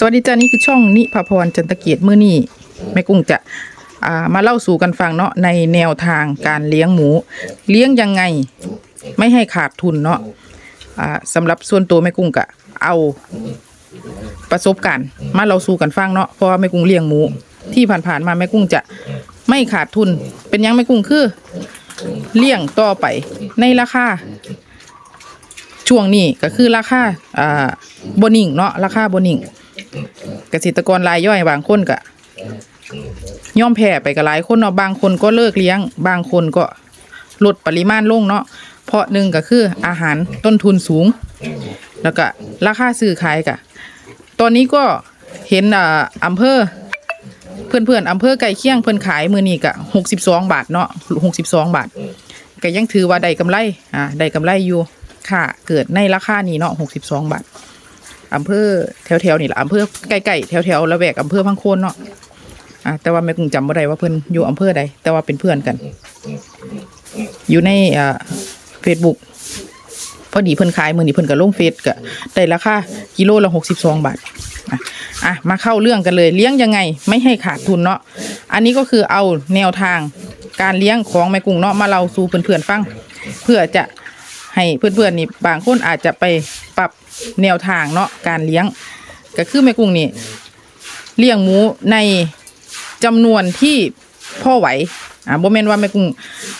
สวัสดีจ้านี่คือช่องนิพพรจันตะเกียรติมื่อนี้แม่กุ้งจะามาเล่าสู่กันฟังเนาะในแนวทางการเลี้ยงหมู เลี้ยงยังไงไม่ให้ขาดทุนเนาะสำหรับส่วนตัวแม่กุ้งกะเอาประสบการณ์มาเล่าสู่กันฟังเนาะเพราะว่าแม่กุ้งเลี้ยงหมู ที่ผ่านๆมาแม่กุ้งจะไม่ขาดทุน เป็นยังแม่กุ้งคือเลี้ยงต่อไปในราคาช่วงนี้ก็คือราคาอ่าบนิ่งเนาะราคาบนิ่ง เกษตรกรรายย่อยบางคนก็ย่อมแพ้ไปกับหลายคนเนาะบางคนก็เลิกเลี้ยง บางคนก็ลดปริมาณลงเนาะเพราะหนึ่งก็คืออาหารต้นทุนสูง แล้วก็ราคาซื้อขายกะตอนนี้ก็เห็นอ่าอำเภอ เพื่อนๆอำเภอไก่เคียงเพิ่นขายมือนี้กะหกสิบสองบาทเนาะหกสิบสองบาทก็ยังถือว่าได้กำไรอ่าได้กำไรอยู่ค่ะเกิดในราคานี้เนาะหกสิบสองบาท อำเภอแถวๆนี่แหละอำเภอใกล้ๆแถวๆละแวกอำเภอพังโคนเนาะอ่าแต่ว่าแม่กุ้งจำบ่ได้ว่าเพิ่อนอยู่อำเภอใดแต่ว่าเป็นเพื่อนกัน อยู่ในอ่าเฟซบุ๊กพอดีเพิ่นขายมือนีเพิ่นก็ลงเฟซก็ได้ราคากิโลละหกสิบสองบาทอะมาเข้าเรื่องกันเลยเลี้ยงยังไง ไม่ให้ขาดทุนเนาะอันนี้ก็คือเอาแนวทางการเลี้ยงของแม่กุ้งเนาะมาเราสู่เพื่อนๆฟัง เพื่อจะ ให้เพื่อนๆนี่บางคนอาจจะไปปรับแนวทางเนาะการเลี้ยง ก็คือแม่กุ้งนี่เลี้ยงหมูในจำนวนที่พ่อไหวอ่าบ่แมนว่าแม่กุ้ง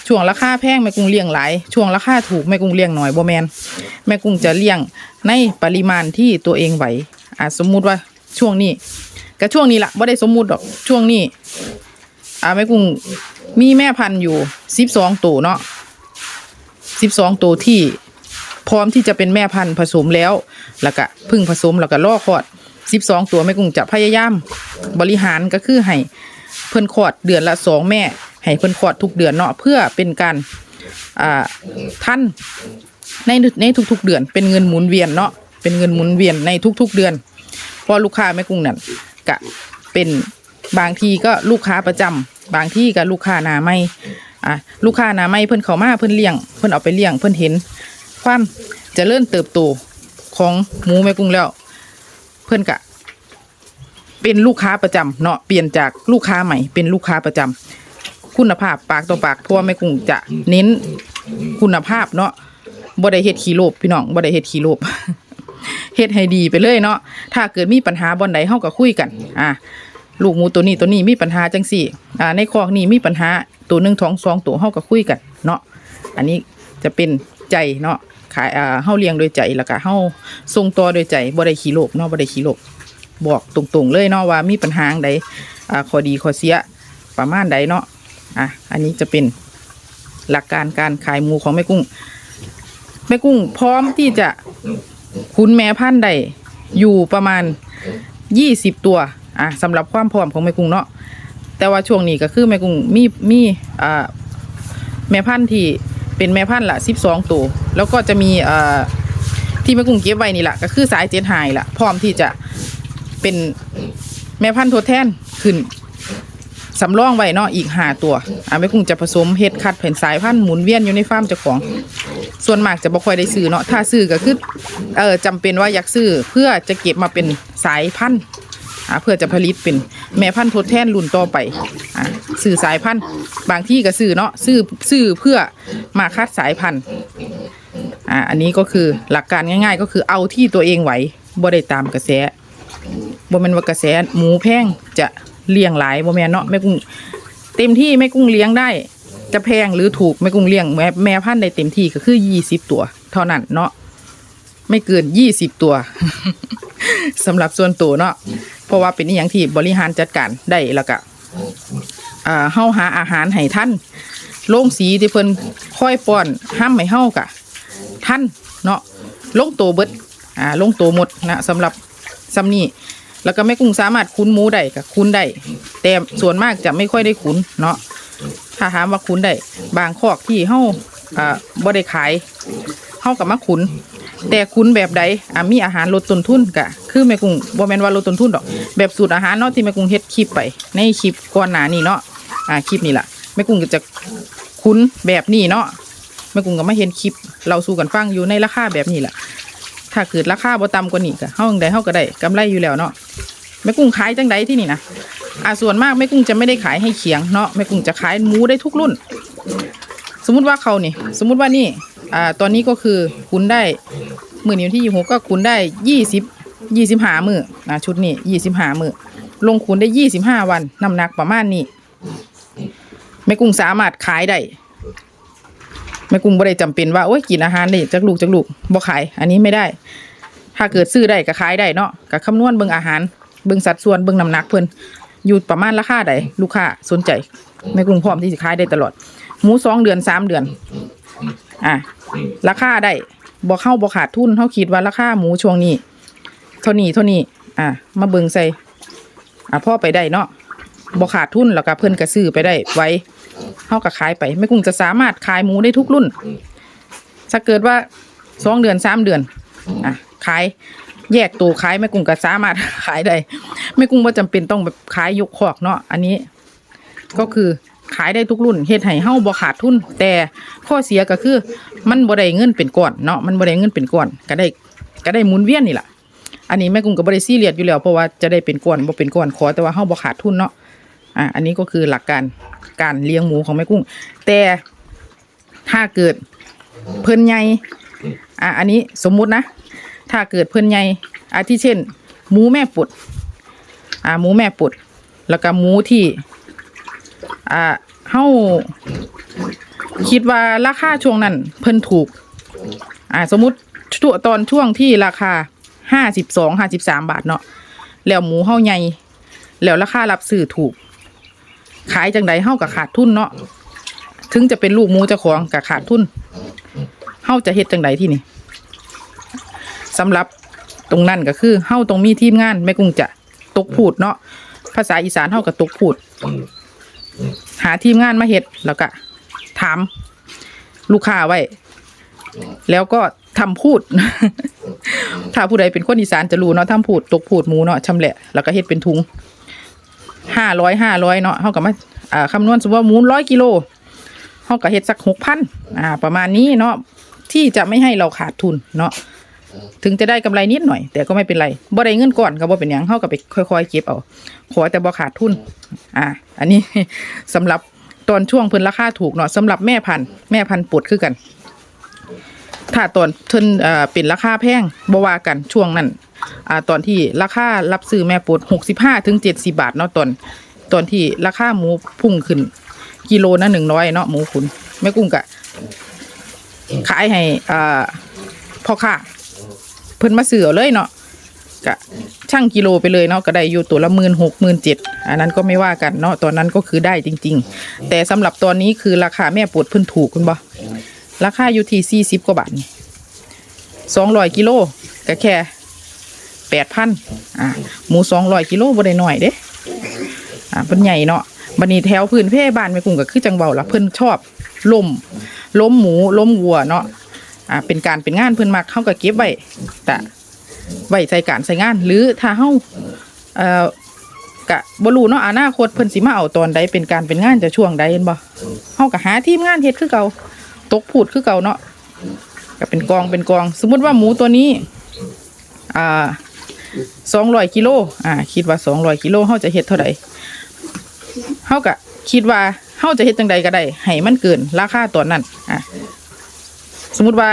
ช่วงราคาแพงแม่กุ้งเลี้ยงหลายช่วงราคาถูกแม่กุ้งเลี้ยงน้อยบ่แมนแม่กุ้งจะเลี้ยงในปริมาณที่ตัวเองไหวอ่าสมมุติว่าช่วงนี้ก็ช่วงนี้ละบ่ได้สมมุติดอกช่วงนี้อ่าแม่กุ้งมีแม่พันธุ์อยู่สิบสองตัวเนาะ สิบสองตัวที่พร้อมที่จะเป็นแม่พันธุ์ผสมแล้ว แล้วก็พึ่งผสมแล้วก็ล่อคลอดสิบสองตัวแม่กุ้งจะพยายาม บริหารก็คือให้เพิ่นคลอดเดือนละสองแม่ ให้เพิ่นคลอดทุกเดือนเนาะเพื่อเป็นการอ่าท่านในในทุกๆเดือน เป็นเงินหมุนเวียนเนาะเป็นเงินหมุนเวียนในทุก ๆ เดือนเพราะลูกค้าแม่กุ้งนั่นกะเป็นบางทีก็ลูกค้าประจำบางที่ก็ลูกค้าหนาไม่ อะลูกค้านาไม่เพิ่นเขามาเพิ่นเลี้ยงเพิ่นเอาไปเลี้ยงเพิ่นเห็น ความเริญเติบโตของหมูแม่กุ้งแล้ว เพิ่นกะ เป็นลูกค้าประจำเนาะเปลี่ยนจากลูกค้าใหม่เป็นลูกค้าประจำคุณภาพปากต่อปากเพราะว่อแม่กุ้งจะเน้นคุณภาพเนาะบ่ได้เฮ็ดขี้โลภพี่น้องบ่ได้เฮ็ดขี้โลภเฮ็ดให้ดีไปเลยเนาะถ้าเกิดมีปัญหาบอนใดเฮาก็คุยกัน อ่าลูกหมูตัวนี้ตัวนี้มีปัญหาจังสี่ อ่า ในคอกนี้มีปัญหา ตัวหนึ่งท้องสองตัวเฮาก็คุยกันเนาะอันนี้จะเป็นใจเนาะขายอ่าเฮาเลี้ยงโดยใจแล้วก็เฮาส่งต่อโดยใจบ่ได้ขี้โลภเนาะบ่ได้ขี้โลภบอกตรงๆเลยเนาะว่ามีปัญหาใดอ่าข้อดีข้อเสียประมาณใดเนาะอะอันนี้จะเป็นหลักการการขายหมูของแม่กุ้งแม่กุ้งพร้อมที่จะคุณแม่พันธุ์ได้อยู่ประมาณยี่สิบตัวอะสำหรับความพร้อมของแม่กุ้งเนาะ แต่ว่าช่วงนี้ก็คือแม่กุ้งมีมีอ่าแม่พันธุ์ที่เป็นแม่พันธุ์ละสิบสองตัว แล้วก็จะมีอ่าที่แม่กุ้งเก็บไว้นี่แหละก็คือสายเจ็ดไฮละพร้อมที่จะเป็นแม่พันธุ์ทดแทนขึ้นสำรองไว้เนาะอีกหาตัวอะแม่กุ้งจะผสมเห็ดคัดแผ่นสายพันธุ์หมุนเวียนอยู่ในฟาร์มเจ้าของ ส่วนมากจะบ่ค่อยได้ซื้อเนาะถ้าซื้อก็คือเออจำเป็นว่าอยากซื้อเพื่อจะเก็บมาเป็นสายพันธุ์ อ่าเพื่อจะผลิตเป็นแม่พันธุ์ทดแทนรุ่นต่อไปอ่าซื้อสายพันธุ์บางที่ก็ซื้อเนาะซื้อซื้อเพื่อมาคัดสายพันธุ์อ่าอันนี้ก็คือหลักการง่าย ๆ ก็คือเอาที่ตัวเองไหวบ่ได้ตามกระแสบ่แม่นว่ากระแสหมูแพงจะเลี้ยงหลายบ่แม่นเนาะแม่กุ้งเต็มที่แม่กุ้งเลี้ยงได้ จะแพงหรือถูกแม่กุ้งเลี้ยงแม่แม่พันธุ์ได้เต็มที่ก็คือยี่สิบตัว เท่านั้นเนาะไม่เกินยี่สิบตัวสำหรับส่วนตัวเนาะ เพราะว่าเป็นอย่างที่บริหารจัดการได้แล้วก็อ่าเฮาหาอาหารให้ท่านลงสีที่เพิ่นค่อยป้อนห้ามให้เฮากะท่านเนาะลงโตวเบิดอ่าลงโตวหมดนะสำหรับซ้ำนี้แล้วก็แม่กุ้งสามารถคุ้นหมูได้กับคุ้นได้แต่ส่วนมากจะไม่ค่อยได้คุ้นเนาะถ้าถามว่าขุนได้บางคอกที่เฮาอ่าบ่ได้ขายเฮากับมาขุน แต่ขุนแบบใดอ่ามีอาหารลดต้นทุนกะคือแม่กุ้งบ่แม่นว่าลดต้นทุนดอก แบบสูตรอาหารเนาะที่แม่กุ้งเฮ็ดคลิปไป ในคลิปก่อนหน้านี้เนาะอ่าคลิปนี้ล่ะแม่กุ้งก็จะขุนแบบนี้เนาะแม่กุ้งก็มาเห็นคลิป เราสู่กันฟังอยู่ในราคาแบบนี้แหละถ้าเกิดราคาบ่ต่ำกว่านี้ก็เฮาจังใดเฮาก็ได้กำไรอยู่แล้วเนาะแม่กุ้งขายจังไดที่นี่นะอ่าส่วนมากแม่กุ้งจะไม่ได้ขายให้เขียงเนาะแม่กุ้งจะขายหมูได้ทุกรุ่น สมมุติว่าเขานี่ สมมุติว่านี่ อ่าตอนนี้ก็คือคุณได้มือนิ้วที่ยี่หกก็คุณได้ยี่สิบยี่สิบห้ามือนะชุดนี้ยี่สิบห้ามือลงคุณได้ยี่สิบห้าวันน้ำหนักประมาณนี้แม่กุ้งสามารถขายได้แม่กุ้งบ่ได้จำเป็นว่าโอ้ยกินอาหารนี่จักลูกจักลูกบ่ขาย อันนี้ไม่ได้ ถ้าเกิดซื้อได้ก็ขายได้เนาะก็คำนวณเบิ่งอาหารเบิ่งสัดส่วนเบิ่งน้ำหนักเพิ่นอยู่ประมาณราคาใดลูกค้าสนใจแม่กุ้งพร้อมที่จะขายได้ตลอด หมูสองเดือนสามเดือน อะราคาได้บ่เข้าบ่ขาดทุนเท่าคิดว่าราคาหมูช่วงนี้เท่านี้เท่านี้อะมาเบิ่งใส่อะพ่อไปได้เนาะบ่ขาดทุนแล้วก็เพิ่นก็ซื้อไปได้ไว้เฮาก็ขายไปแม่กุ้งจะสามารถขายหมูได้ทุกรุ่นถ้าเกิดว่าสองเดือนสามเดือนอะขายแยกตัวขายแม่กุ้งก็สามารถขายได้แม่กุ้งบ่จำเป็นต้องแบบขายยกคอกเนาะอันนี้ ก็คือ ขายได้ทุกรุ่นเฮ็ดให้เฮาบ่ขาดทุน แต่ข้อเสียก็คือ มันบ่ได้เงินเป็นก้อนเนาะมันบ่ได้เงินเป็นก้อนก็ได้ก็ได้หมุนเวียนนี่ล่ะอันนี้แม่กุ้งก็บ่ได้ซีเรียสอยู่แล้วเพราะว่าจะได้เป็นก้อนบ่เป็นก้อนขอแต่ว่าเฮาบ่ขาดทุนเนาะอะอันนี้ก็คือหลักการการเลี้ยงหมูของแม่กุ้ง แต่ถ้าเกิดเพิ่นใหญ่อะอันนี้สมมุตินะ ถ้าเกิดเพิ่นใหญ่อาทิเช่น หมูแม่ปุดอ่าหมูแม่ปุด แล้วก็หมูที่ อ่าเฮาคิดว่าราคาช่วงนั้น เพิ่นถูก อ่า สมมติช่วงตอนช่วงที่ราคาห้าสิบสองห้าสิบสามบาทเนาะแล้วหมูเฮาใหญ่แล้วราคารับซื้อถูก ขายจังใดเฮากับขาดทุนเนาะถึงจะเป็นลูกหมูเจ้าของกับขาดทุนเฮาจะเฮ็ดจังใดที่นี่สำหรับตรงนั้นก็คือเฮาต้องมีทีมงานแม่กุ้งจะตกพูดเนาะภาษาอีสานเฮากับตกพูด หาทีมงานมาเฮ็ดแล้วก็ถามลูกค้าไว้ แล้วก็ทำพูด ถ้าผู้ใดเป็นคนอีสานจะรู้เนาะทำพูดตกพูดหมูเนาะชำแหละ แล้วก็เฮ็ดเป็นถุงห้าร้อยห้าร้อยเนาะเฮาก็มาอ่าคำนวณสมมติว่าหมูร้อยกิโลเฮาก็เฮ็ดสักหกพันอ่า ประมาณนี้เนาะที่จะไม่ให้เราขาดทุนเนาะ ถึงจะได้กำไรนิดหน่อย แต่ก็ไม่เป็นไรบ่ได้เงินก่อนก็บ่เป็นหยังเฮาก็ไปค่อยๆเก็บเอาขอแต่บ่ขาดทุน อ่า อันนี้สำหรับตอนช่วงเพิ่นราคาถูกเนาะสำหรับแม่พันธุ์แม่พันธุ์ปวดคือกัน ถ้าตอนเพิ่นเอ่อเป็นราคาแพงบ่ว่ากันช่วงนั้นอ่าตอนที่ราคารับซื้อแม่ปวดหกสิบห้าถึงเจ็ดสิบาทเนาะตอนตอนที่ราคาหมูพุ่งขึ้น กิโลนะหนึ่งร้อยเนาะหมูขุนแม่กุ้งกะขายให้อ่าพ่อค้า เพิ่นมาซื้อเลยเนาะก็ช่างกิโลไปเลยเนาะก็ได้อยู่ตัวละหมื่นหกหมื่นเจ็ดอันนั้นก็ไม่ว่ากันเนาะตอนนั้นก็คือได้จริง ๆ แต่สำหรับตอนนี้คือราคาแม่ปวดเพิ่นถูกคุณบ่ราคาอยู่ที่สี่สิบกว่าบาทสองร้อยกิโลก็แค่แปดพันอ่าหมูสองร้อยกิโลบ่ได้หน้อยเด้อ่าเพิ่นใหญ่เนาะบันนี้แถวพื้นเพ่บ้านแม่กุ้งก็คือจังเบาละเพิ่นชอบล้มล้มหมูล้มวัวเนาะ อ่าเป็นการเป็นงานเพิ่นมักเข้าก็เก็บไว้แต่ไว้ใส่การใส่งาน หรือถ้าเฮาเอ่อกะบ่รู้เนาะอนาคตเพิ่นสิมาเอาตอนใดเป็นการเป็นงานจะช่วงใดเห็นบ่เฮาก็หาทีมงานเฮ็ดคือเก่าตกพูดคือเก่าเนาะก็เป็นกองเป็นกอง สมมุติว่าหมูตัวนี้อ่า200กิโลอ่า คิดว่า200กิโลเฮาจะเฮ็ดเท่าใดเฮาก็คิดว่าเฮาจะเฮ็ดจังใดก็ได้ให้มันเกินราคาตอนนั้นอ่า สมมติว่า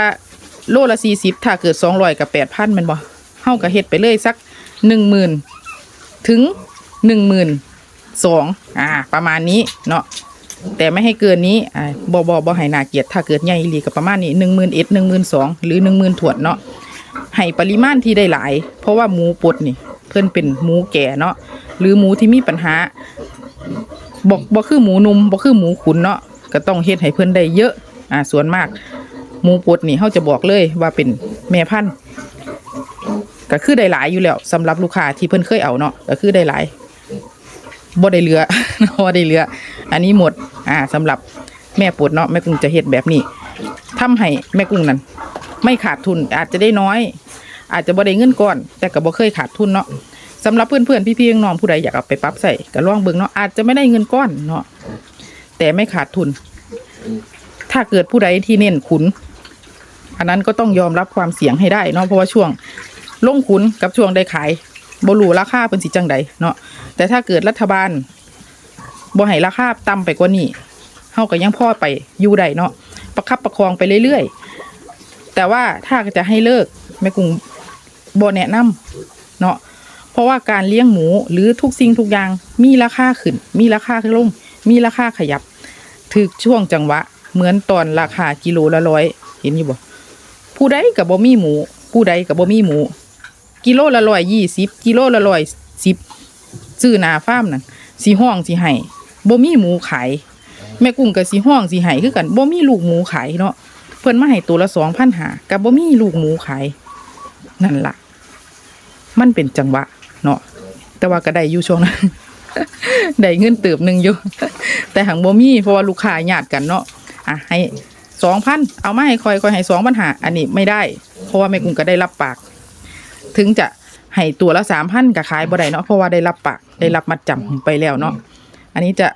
โลละสี่สิบถ้าเกิดสองร้อยกับแปดพันมันบ่เฮาก็เฮ็ดไปเลยสักหนึ่งหมื่นถึงหนึ่งหมื่นสองอ่า ประมาณนี้เนาะแต่ไม่ให้เกินนี้อ่าบ่บ่บ่ให้นาเกียดถ้าเกิดใหญ่อีหลีก็ประมาณนี้หนึ่งหมื่นเอ็ดหนึ่งหมื่นสองหรือหนึ่งหมื่นถวดเนาะให้ปริมาณที่ได้หลาย เพราะว่าหมูปดนี่ เพิ่นเป็นหมูแก่เนาะหรือหมูที่มีปัญหาบอกบ่คือหมูนุ่มบ่คือหมูขุนเนาะก็ต้องเฮ็ดให้เพิ่นได้เยอะอ่าส่วนมาก หมูปดนี่เขาจะบอกเลยว่าเป็นแม่พันธุ์ก็คือได้หลายอยู่แล้วสำหรับลูกค้าที่เพิ่นเคยเอาเนาะก็คือได้หลายบ่ได้เหลือบ่ได้เหลือ อันนี้หมด อ่าสำหรับแม่ปวดเนาะแม่กุ้งจะเฮ็ดแบบนี้ทำให้แม่กุ้งนั้น ไม่ขาดทุนอาจจะได้น้อย อาจจะบ่ได้เงินก้อน แต่ก็บ่เคยขาดทุนเนาะสำหรับเพื่อนๆพี่ๆน้องๆผู้ใดอยากเอาไปปรับใส่ก็ลองเบิ่งเนาะอาจจะไม่ได้เงินก้อนเนาะแต่ไม่ขาดทุน ถ้าเกิดผู้ใดที่เน้นขุน อันนั้นก็ต้องยอมรับความเสี่ยงให้ได้เนาะเพราะว่าช่วงลงขุนกับช่วงได้ขายบรูราคาเป็นสิจังใดเนาะแต่ถ้าเกิดรัฐบาลบ่ให้ราคาต่ำไปกว่านี้เฮาก็ยังพอไปอยู่ได้เนาะประคับประคองไปเรื่อยๆ แต่ว่าถ้าจะให้เลิกแม่กุ้งบ่แนะนำเนาะเพราะว่าการเลี้ยงหมูหรือทุกสิ่งทุกอย่างมีราคาขึ้น มีราคาขึ้นลงมีราคาขยับถึกช่วงจังหวะ เหมือนตอนราคากิโลละร้อยเห็นอยู่บ่ ผู้ใดกับบ่มีหมู ผู้ใดกับบ่มีหมู กิโลละร้อยยี่สิบกิโลละร้อยสิบซื้อนาฟาร์มนั่นสีห้องสีไห้บ่มีหมูขายแม่กุ้งกับสีห้องสีไห้คือกันบ่มีลูกหมูขายเนาะเพิ่นมาให้ตัวละสองพันหากับบ่มีลูกหมูขายนั่นล่ะ มันเป็นจังหวะเนาะแต่ว่าก็ได้อยู่ช่วงนั้นได้เงินเติบหนึ่งอยู่ แต่หังบ่มีเพราะว่าลูกค้าญาติกันเนาะอะให้ สองพันเอามาให้คอยคอยให้สองพันหาอันนี้ไม่ได้ เพราะว่าแม่กุ้งก็ได้รับปาก ถึงจะให้ตัวละสามพันก็ขายบ่ได้เนาะเพราะว่าได้รับปากได้รับมัดจำไปแล้วเนาะอันนี้จะ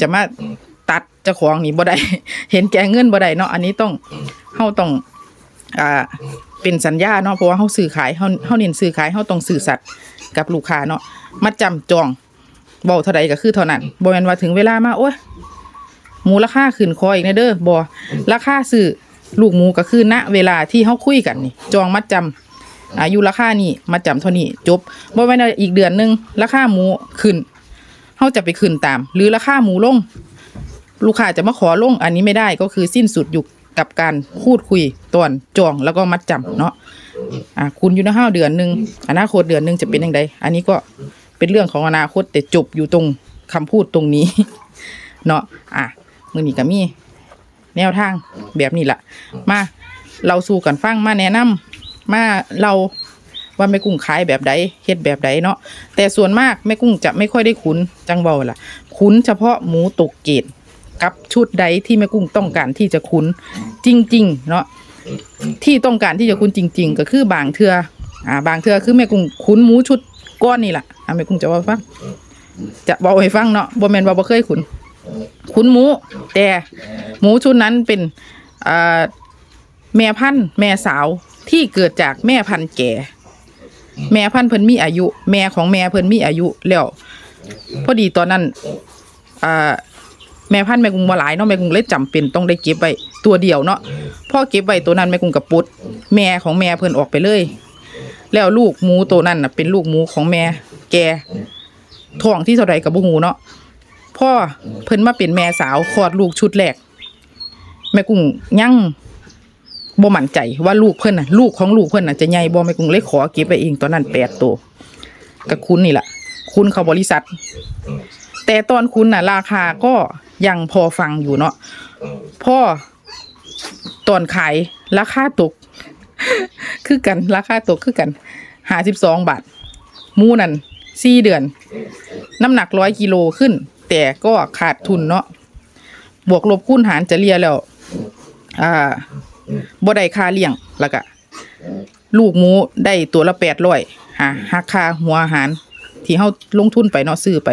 จะมาตัดเจ้าของนี่บ่ได้ เห็นแกเงินบ่ได้เนาะอันนี้ต้องเฮาต้องอ่าเป็นสัญญาเนาะเพราะว่าเฮาซื้อขายเฮาเฮาเน้นซื้อขายเฮาต้องซื่อสัตย์กับลูกค้าเนาะมัดจำจองเว้าเท่าใดก็คือเท่านั้นบ่แม่นว่าถึงเวลามาโอ้ย หมูราคาขึ้นคออีกนะเด้อบ่ราคาซื้อลูกหมูก็คือณเวลาที่เฮาคุยกันนี่จองมัดจำอายุราคานี่มาจำเท่านี้จบบ่แม่นว่าอีกเดือนหนึงราคาหมูขึ้นเฮาจะไปขึ้นตาม หรือราคาหมูลง ลูกค้าจะมาขอลงอันนี้ไม่ได้ก็คือสิ้นสุดอยู่กับการพูดคุยตอนจองแล้วก็มัดจำเนาะอะคุณอยู่ในห้าเดือนหนึ่งอนาคตเดือนหนึ่งจะเป็นยังไงอันนี้ก็เป็นเรื่องของอนาคตแต่จบอยู่ตรงคำพูดตรงนี้ เนาะอะ มือนี้ก็มีแนวทางแบบนี้แหละมาเราสู่กันฟังมาแนะนำมาเราว่าแม่กุ้งขายแบบใดเฮ็ดแบบใดเนาะแต่ส่วนมากแม่กุ้งจะไม่ค่อยได้ขุนจังเบาล่ะขุนเฉพาะหมูตกเกตกับชุดใดที่แม่กุ้งต้องการที่จะขุนจริง ๆ เนาะที่ต้องการที่จะขุนจริง ๆ ก็คือบางเทืออ่า บางเทือคือแม่กุ้งขุนหมูชุดก้อนนี่แหละอ่าแม่กุ้งจะเว่าให้ฟังจะบอกให้ฟังเนาะบ่แม่นว่าบ่เคยขุน ขุนหมู แต่หมูชุดนั้นเป็นแม่พันธุ์แม่สาวที่เกิดจากแม่พันธุ์แก่ แม่พันธุ์เพิ่นมีอายุ แม่ของแม่เพิ่นมีอายุแล้วพอดีตอนนั้นแม่พันธุ์แม่กุ้งมาหลายเนาะแม่กุ้งเลยจำเป็นต้องได้เก็บไว้ตัวเดียวเนาะพ่อเก็บไว้ตัวนั้นแม่กุ้งกับปุดแม่ของแม่เพิ่นออกไปเลย แล้วลูกหมูตัวนั้นน่ะเป็นลูกหมูของแม่แกท้องที่เท่าใดกับบ่ฮู้เนาะ พ่อเพิ่นมาเป็นแม่สาวคลอดลูกชุดแรก แม่กุ้งยั่งบ่มั่นใจว่าลูกเพิ่นน่ะ ลูกของลูกเพิ่นน่ะจะใหญ่บ่แม่กุ้งเลยขอเก็บไปเองตอนนั้นแปดตัวกับคุณนี่แหละคุณเขาบริษัท แต่ตอนคุณน่ะ ราคาก็ยังพอฟังอยู่เนาะพ่อตอนขายราคาตก คือกัน ราคาตกคือกันหาสิบสองบาท มูนั่นสี่เดือน น้ำหนักร้อยกิโลขึ้นแต่ก็ขาดทุนเนาะบวกลบคูณหารจะเลียแล้ว อ่าบ่ได้ค่าเลี้ยงแล้วก็ลูกหมูได้ตัวละแปดร้อยหาหักค่าหัวอาหาร ที่เฮาลงทุนไปเนาะซื้อไป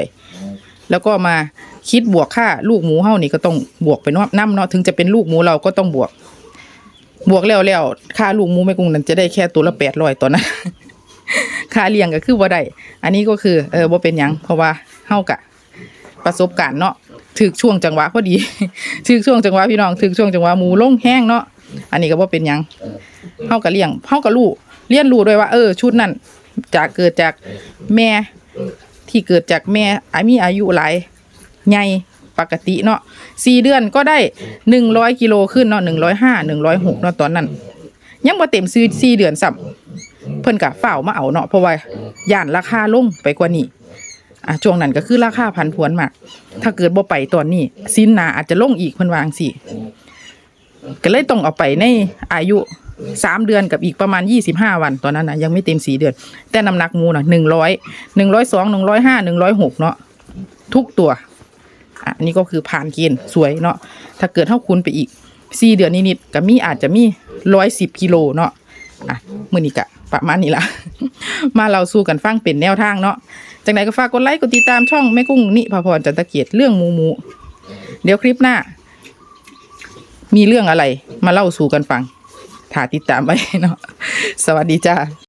แล้วก็มาคิดบวกค่าลูกหมูเฮานี่ก็ต้องบวกไปเนาะน้ำเนาะถึงจะเป็นลูกหมูเราก็ต้องบวก บวกแล้วแล้วค่าลูกหมูแม่กุ้งนั้นจะได้แค่ตัวละแปดร้อยตอนนั้นค่าเลี้ยงก็คือบ่ได้อันนี้ก็คือเออบ่เป็นหยังเพราะว่าเฮากะ ประสบการณ์เนาะถึกช่วงจังหวะพอดี ถึกช่วงจังหวะพี่น้องถึกช่วงจังหวะหมูลงแห้งเนาะอันนี้ก็บ่เป็นยังเฮากะเลี้ยงเฮากะรู้เรียนรู้ด้วยว่า เออ ชุดนั้นจากเกิดจากแม่ที่เกิดจากแม่อามีอายุหลายใหญ่ปกติเนาะสี่เดือนก็ได้หนึ่งร้อยกิโลขึ้นเนาะหนึ่งร้อยห้าหนึ่งร้อยหกเนาะตอนนั้น ยังบ่เต็มซื้อสี่เดือนซ้ำเพิ่นกะฝ่าวมาเอาเนาะเพราะว่าย่านราคาลงไปกว่านี้ อะช่วงนั้นก็คือราคาพันผวนมาก ถ้าเกิดบ่ไปตอนนี้สินนาอาจจะลงอีกเพิ่นวาจั่งสิก็เลยต้องเอาไปในอายุสามเดือนกับอีกประมาณยี่สิบห้าวันตอนนั้นนะยังไม่เต็มสี่เดือน แต่น้ำหนักหมูนะหนึ่งร้อยหนึ่งร้อยสองหนึ่งร้อยห้าหนึ่งร้อยหกเนาะทุกตัวอะอันนี้ก็คือผ่านเกณฑ์สวยเนาะถ้าเกิดเท่าคุณไปอีกสี่เดือนนิดๆก็มีอาจจะมีร้อยสิบกิโลเนาะอะมือนี้กะ ประมาณนี้ละมาเราสู้กันฟังเป็นแนวทางเนาะจากไหนก็ฝากกดไลค์กดติดตามช่องแม่กุ้งนิพพรจันตะเกียรติเรื่องมูมู เดี๋ยวคลิปหน้า มีเรื่องอะไร มาเล่าสู่กันฟังถ่าติดตามไว้เนาะสวัสดีจ้า